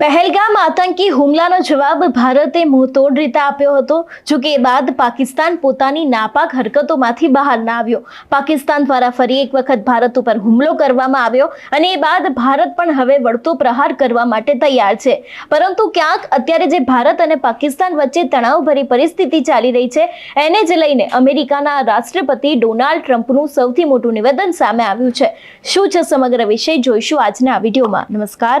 પહેલગામ આતંકી હુમલાનો જવાબ ભારતે મુંહતોડ રીતે આપ્યો હતો, જો કે બાદ પાકિસ્તાન પોતાની નાપાક હરકતોમાંથી બહાર ના આવ્યો. પાકિસ્તાન દ્વારા ફરી એક વખત ભારત ઉપર હુમલો કરવામાં આવ્યો અને એ બાદ ભારત પણ હવે વળતો પ્રહાર કરવા માટે તૈયાર છે. પરંતુ ક્યાંક અત્યારે જે ભારત અને પાકિસ્તાન વચ્ચે તણાવભરી પરિસ્થિતિ ચાલી રહી છે, એને જ લઈને અમેરિકાના રાષ્ટ્રપતિ ડોનાલ્ડ ટ્રમ્પનું સૌથી મોટું નિવેદન સામે આવ્યું છે. શું છે સમગ્ર વિષય, જોઈશું આજના વિડીયોમાં. નમસ્કાર.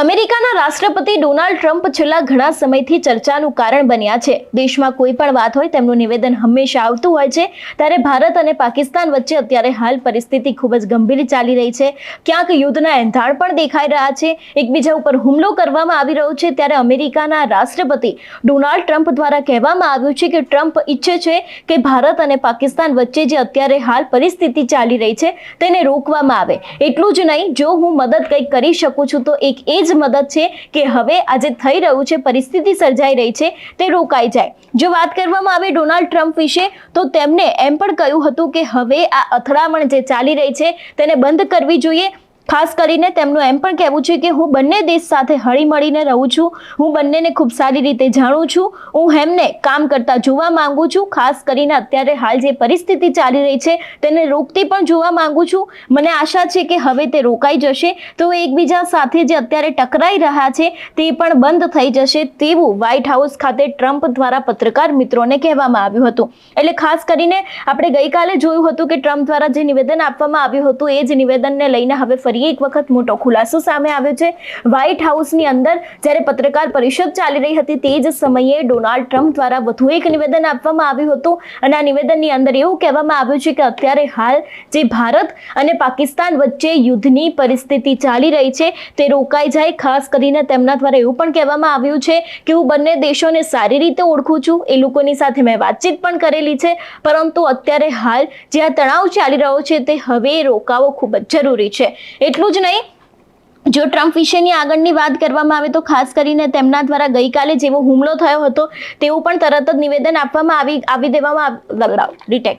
અમેરિકાના રાષ્ટ્રપતિ ડોનાલ્ડ ટ્રમ્પ છેલ્લા ઘણા સમયથી ચર્ચાનું કારણ બન્યા છે. દેશમાં કોઈ પણ વાત હોય તેમનું નિવેદન હંમેશા આવતું હોય છે. ત્યારે ભારત અને પાકિસ્તાન વચ્ચે અત્યારે હાલ પરિસ્થિતિ ખૂબ જ ગંભીર ચાલી રહી છે. ક્યાંક યુદ્ધના એંધાણ પણ દેખાઈ રહ્યા છે. એકબીજા ઉપર હુમલો કરવામાં આવી રહ્યો છે. ત્યારે અમેરિકાના રાષ્ટ્રપતિ ડોનાલ્ડ ટ્રમ્પ દ્વારા કહેવામાં આવ્યું છે કે ટ્રમ્પ ઈચ્છે છે કે ભારત અને પાકિસ્તાન વચ્ચે જે અત્યારે હાલ પરિસ્થિતિ ચાલી રહી છે, તેને રોકવામાં આવે. એટલું જ નહીં, જો હું મદદ કંઈક કરી શકું છું, તો એક એ જ મદદ છે કે હવે આજે થઈ રહ્યું છે, પરિસ્થિતિ સર્જાઈ રહી છે, તે રોકાઈ જાય. જો વાત કરવામાં આવે ડોનાલ્ડ ટ્રમ્પ વિશે, તો તેમણે એમ પણ કહ્યું હતું કે હવે આ અથડામણ જે ચાલી રહી છે, તેને બંધ કરવી જોઈએ. ખાસ કરીને તેમનું એમ પણ કહેવું છે કે હું બંને દેશ સાથે હળી મળીને રહું છું. હું બંનેને ખૂબ સારી રીતે જાણું છું. હું એમને કામ કરતા જોવા માંગુ છું. ખાસ કરીને અત્યારે હાલ જે પરિસ્થિતિ ચાલી રહી છે તેને રોકતી પણ જોવા માંગુ છું. મને આશા છે કે હવે તે રોકાઈ જશે. તો એકબીજા સાથે જે અત્યારે ટકરાઈ રહ્યા છે તે પણ બંધ થઈ જશે તેવું વ્હાઇટ હાઉસ ખાતે ટ્રમ્પ દ્વારા પત્રકાર મિત્રોને કહેવામાં આવ્યું હતું. એટલે ખાસ કરીને આપણે ગઈકાલે જોયું હતું કે ટ્રમ્પ દ્વારા જે નિવેદન આપવામાં આવ્યું હતું એ જ નિવેદનને લઈને હવે ફરી એક વખત મોટો ખુલાસો સામે આવ્યો છે. વ્હાઇટ હાઉસની અંદર જ્યારે પત્રકાર પરિષદ ચાલી રહી હતી તે જ સમયે ડોનાલ્ડ ટ્રમ્પ દ્વારા વધુ એક નિવેદન આપવામાં આવ્યું હતું. અને આ નિવેદનની અંદર એવું કહેવામાં આવ્યું છે કે અત્યારે હાલ જે ભારત અને પાકિસ્તાન વચ્ચે યુદ્ધની પરિસ્થિતિ ચાલી રહી છે તે રોકાઈ જાય. ખાસ કરીને તેમના દ્વારા એવું પણ કહેવામાં આવ્યું છે કે હું બંને દેશોને સારી રીતે ઓળખું છું. એ લોકોની સાથે મેં વાતચીત પણ કરેલી છે. પરંતુ અત્યારે હાલ જે આ તણાવ ચાલી રહ્યો છે તે હવે રોકાવો ખૂબ જ જરૂરી છે. એટલું જ નહીં, જો ટ્રમ્પ વિશેની આગળની વાત કરવામાં આવે તો ખાસ કરીને તેમના દ્વારા ગઈકાલે જેવો હુમલો થયો હતો, તેવું પણ તરત જ નિવેદન આપવામાં આવી આવી દેવામાં રિટેક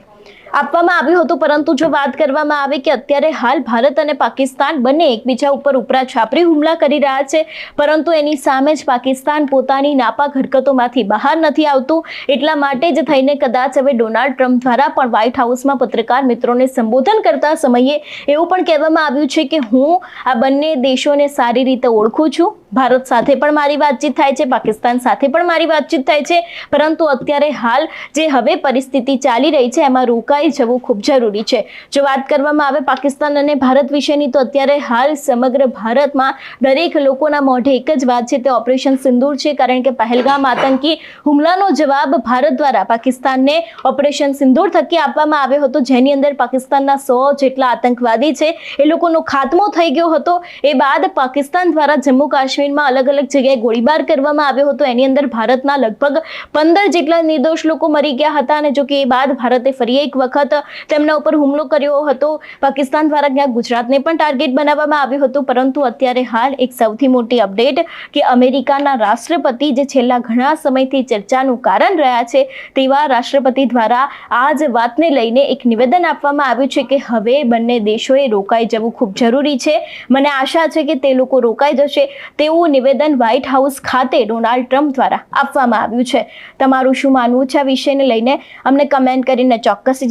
આપવામાં આવ્યું હતું, પરંતુ જો વાત કરવામાં આવે કે અત્યારે હાલ ભારત અને પાકિસ્તાન બંને એકબીજા ઉપર ઉપરા છાપરી હુમલા કરી રહ્યા છે, પરંતુ એની સામે જ પાકિસ્તાન પોતાની નાપાક હરકતોમાંથી બહાર નથી આવતું, એટલા માટે જ થઈને કદાચ હવે ડોનાલ્ડ ટ્રમ્પ દ્વારા પણ વ્હાઇટ હાઉસમાં પત્રકાર મિત્રોને સંબોધન કરતા સમયે એવું પણ કહેવામાં આવ્યું છે કે હું આ બંને દેશોને સારી રીતે ઓળખું છું, ભારત સાથે પણ મારી વાતચીત થાય છે, પાકિસ્તાન સાથે પણ મારી વાતચીત થાય છે, પરંતુ અત્યારે હાલ જે હવે પરિસ્થિતિ ચાલી રહી છે, એમાં રોકાઈ જવું ખૂબ જરૂરી છે. જો વાત કરવામાં આવે પાકિસ્તાન અને ભારત વિશેની, તો અત્યારે હાલ સમગ્ર ભારતમાં દરેક લોકોના મોઢે એક જ વાત છે, તે ઓપરેશન સિંદૂર છે. કારણ કે પહેલગામ આતંકી હુમલાનો જવાબ ભારત દ્વારા પાકિસ્તાનને ઓપરેશન સિંદૂર થકી આપવામાં આવ્યો હતો. જેની અંદર પાકિસ્તાનના સો જેટલા આતંકવાદી છે. એ લોકોનો ખાત્મો થઈ ગયો હતો. એ બાદ પાકિસ્તાન દ્વારા જમ્મુ કાશ્મીરમાં અલગ અલગ જગ્યાએ ગોળીબાર કરવામાં આવ્યો હતો. એની અંદર ભારતના લગભગ પંદર જેટલા નિર્દોષ લોકો મરી ગયા હતા અને જો કે એ બાદ ભારતે ફરી એક વખત તેમના ઉપર હુમલો કર્યો હતો. પાકિસ્તાન દ્વારા ત્યાં ગુજરાતને પણ ટાર્ગેટ બનાવવામાં આવ્યું હતું. પરંતુ અત્યારે હાલ એક સૌથી મોટી અપડેટ કે અમેરિકાના રાષ્ટ્રપતિ જે છેલ્લા ઘણા સમયથી ચર્ચાનું કારણ રહ્યા છે તેવા રાષ્ટ્રપતિ દ્વારા આ જ વાતને લઈને એક નિવેદન આપવામાં આવ્યું છે કે હવે બંને દેશોએ રોકાઈ જવું ખૂબ જરૂરી છે. મને આશા છે કે તે લોકો રોકાઈ જશે તેવું નિવેદન વ્હાઇટ હાઉસ ખાતે ડોનાલ્ડ ટ્રમ્પ દ્વારા આપવામાં આવ્યું છે. તમારું શું માનવું છે આ વિષયને લઈને? અમને કમેન્ટ કરીને ચોક્કસથી